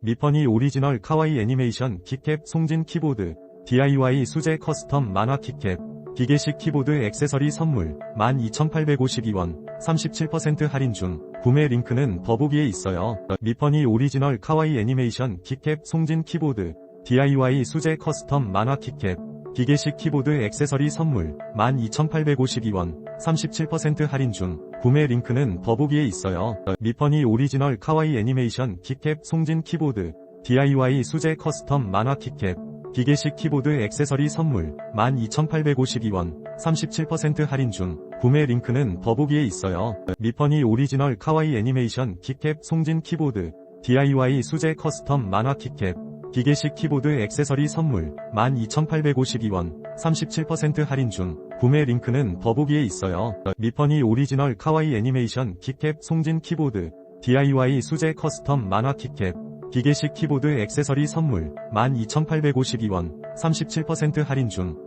미퍼니 오리지널 카와이 애니메이션 키캡 송진 키보드 DIY 수제 커스텀 만화 키캡 기계식 키보드 액세서리 선물 12,852원 37% 할인 중 구매 링크는 더보기에 있어요. 미퍼니 오리지널 카와이 애니메이션 키캡 송진 키보드 DIY 수제 커스텀 만화 키캡 기계식 키보드 액세서리 선물 12,852원 37% 할인 중 구매 링크는 더보기에 있어요. 미퍼니 오리지널 카와이 애니메이션 키캡 송진 키보드 DIY 수제 커스텀 만화 키캡 기계식 키보드 액세서리 선물 12,852원 37% 할인 중 구매 링크는 더보기에 있어요. 미퍼니 오리지널 카와이 애니메이션 키캡 송진 키보드 DIY 수제 커스텀 만화 키캡 기계식 키보드 액세서리 선물 12,852원 37% 할인 중 구매 링크는 더보기에 있어요. 미퍼니 오리지널 카와이 애니메이션 키캡 송진 키보드 DIY 수제 커스텀 만화 키캡 기계식 키보드 액세서리 선물 12,852원 37% 할인 중